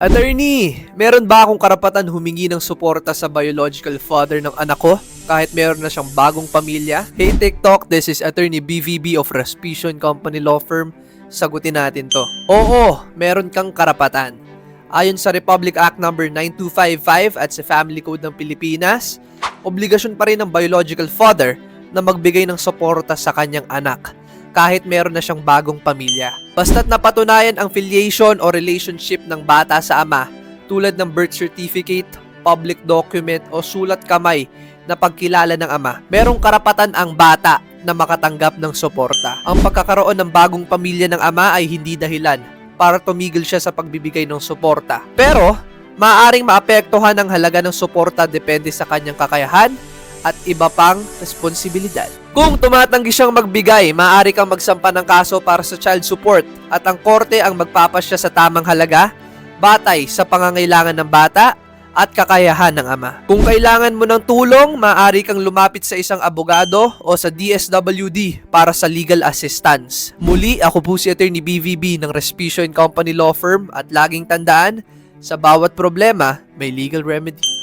Attorney, meron ba akong karapatan humingi ng suporta sa biological father ng anak ko kahit meron na siyang bagong pamilya? Hey TikTok, this is Attorney BVB of Respition Company Law Firm. Sagutin natin to. Oo, meron kang karapatan. Ayon sa Republic Act No. 9255 at sa Family Code ng Pilipinas, obligasyon pa rin ng biological father na magbigay ng suporta sa kanyang anak kahit meron na siyang bagong pamilya. Basta't napatunayan ang filiation o relationship ng bata sa ama tulad ng birth certificate, public document o sulat kamay na pagkilala ng ama, merong karapatan ang bata na makatanggap ng suporta. Ang pagkakaroon ng bagong pamilya ng ama ay hindi dahilan para tumigil siya sa pagbibigay ng suporta. Pero, maaaring maapektuhan ang halaga ng suporta depende sa kanyang kakayahan at iba pang responsibilidad. Kung tumatanggi siyang magbigay, maaari kang magsampa ng kaso para sa child support at ang korte ang magpapasya sa tamang halaga batay sa pangangailangan ng bata at kakayahan ng ama. Kung kailangan mo ng tulong, maaari kang lumapit sa isang abogado o sa DSWD para sa legal assistance. Muli, ako po si Attorney BVB ng Respicio Company Law Firm at laging tandaan, sa bawat problema, may legal remedy.